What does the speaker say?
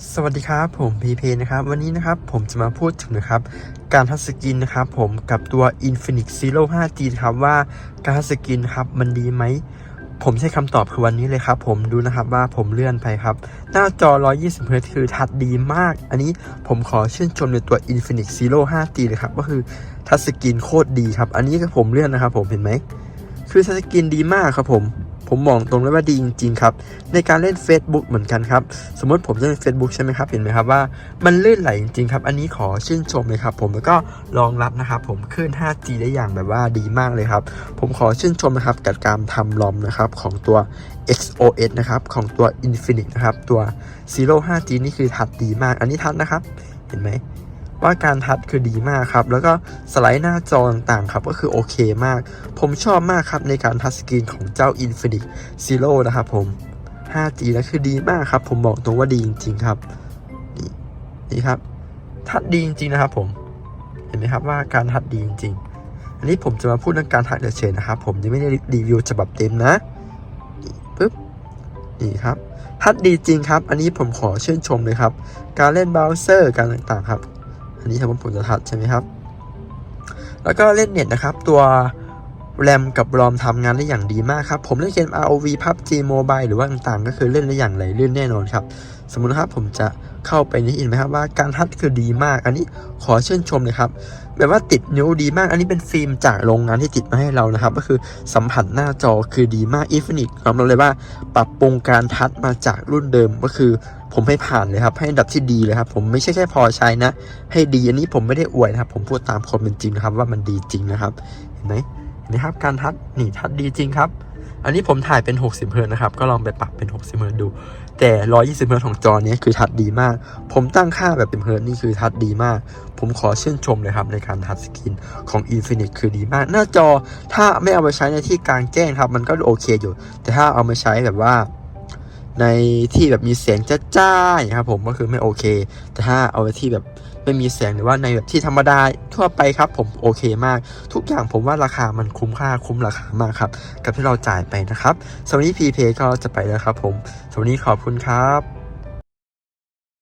สวัสดีครับผมพีเพนะครับวันนี้นะครับผมจะมาพูดถึงนะครับการทัชสกรีนนะครับผมกับตัว Infinix Zero 5G นะครับว่าการทัชสกรีนครับมันดีไหมผมใช้คำตอบคือวันนี้เลยครับผมดูนะครับว่าผมเลื่อนไปครับ หน้าจอ 120 Hz คือทัชดีมาก อันนี้ผมขอชื่นชมในตัว Infinix Zero 5G เลยครับก็คือทัชสกรีนโคตรดีครับ อันนี้ก็ผมเลื่อนนะครับผมเห็นไหมคือทัชสกรีนดีมากครับผม ผมมองตรงเลยว่าดีจริง ๆ ครับ ในการเล่น Facebook เหมือนกันครับ สมมติผมจะเล่น Facebook ใช่ไหมครับ เห็นไหมครับว่ามันลื่นไหลจริง ๆ ครับ อันนี้ขอชื่นชมเลยครับ ผมแล้วก็รองรับนะครับ ผมคลื่น 5G ได้อย่างแบบว่าดีมากเลยครับ ผมขอชื่นชมนะครับกับการทำลอมนะครับของตัว XOS นะครับของตัว Infinix นะครับตัว Zero 5G นี่คือทัดดีมาก อันนี้ทัดนะครับ เห็นไหม ว่าการทัดคือดีมากครับ แล้วก็สไลด์หน้าจอต่างๆครับก็คือโอเคมาก ผมชอบมากครับในการทัชสกรีนของเจ้า Infinix Zero นะครับผม 5G นะคือดีมากครับ ผมบอกตรงว่าดีจริง ๆ ครับ นี่นี่ครับ ทัดดีจริง ๆ นะครับผม เห็นไหมครับว่าการทัดดีจริง ๆ อันนี้ผมจะมาพูดเรื่องการทัดเฉยๆนะครับ ผมยังไม่ได้รีวิวฉบับเต็มนะนปึ๊บนี่ครับทัดดีจริงครับ อันนี้ผมขอชื่นชมเลยครับ การเล่นเบราว์เซอร์การต่างๆครับ อันนี้ครับผมจะทัดใช่ไหมครับ แล้วก็เล่นเน็ตนะครับ ตัว แรมกับรอมทำงานได้อย่างดีมากครับ ผมเล่นเกม ROV PUBG Mobile หรือว่าต่างๆ ก็คือเล่นได้อย่างไหลลื่นแน่นอนครับ สมมุตินะครับผมจะเข้าไปนี่เห็นไหมครับว่าการทัดคือดีมาก อันนี้ขอชื่นชมเลยครับ แบบว่าติดนิ้วดีมาก อันนี้เป็นฟิล์มจากโรงงานที่ติดมาให้เรานะครับ ก็คือสัมผัสหน้าจอคือดีมาก Infinix ยอมรับเลยว่า ปรับปรุงการทัดมาจากรุ่นเดิมก็คือ ผมให้ผ่านเลยครับ ให้อันดับที่ดีเลยครับ ผมไม่ใช่แค่พอใช้นะ ให้ดีอันนี้ผมไม่ได้อวยนะครับ ผมพูดตามความเป็นจริงนะครับว่ามันดีจริงนะครับ เห็นไหม นไหมครับการทัดนี่ทัดดีจริงครับ อันนี้ผมถ่ายเป็น 60เฮิร์ตซ์นะครับ ก็ลองไปปรับเป็น 60เฮิร์ตซ์ดู แต่ 120เฮิร์ตซ์ของจอเนี้ยคือทัดดีมาก ผมตั้งค่าแบบเป็นเฮิร์นี่คือทัดดีมาก ผมขอชื่นชมเลยครับในการทัดสกรีนของ Infinix คือดีมาก หน้าจอถ้าไม่เอาไปใช้ในที่กลางแจ้งครับ มันก็โอเคอยู่ แต่ถ้าเอามาใช้แบบว่าในที่แบบมีเสียงจ้าๆอย่ายครับผมก็คือไม่โอเค แต่ถ้าเอาไว้ที่แบบ ไม่มีเสียงหรือว่าในแบบที่ธรรมดาทั่วไปครับผมโอเคมาก ทุกอย่างผมว่าราคามันคุ้มค่าคุ้มราคามากครับ กับที่เราจ่ายไปนะครับสำหรับวันนี้พีเพก็จะไปแล้วครับผมสำหรับวันนี้ขอบคุณครับ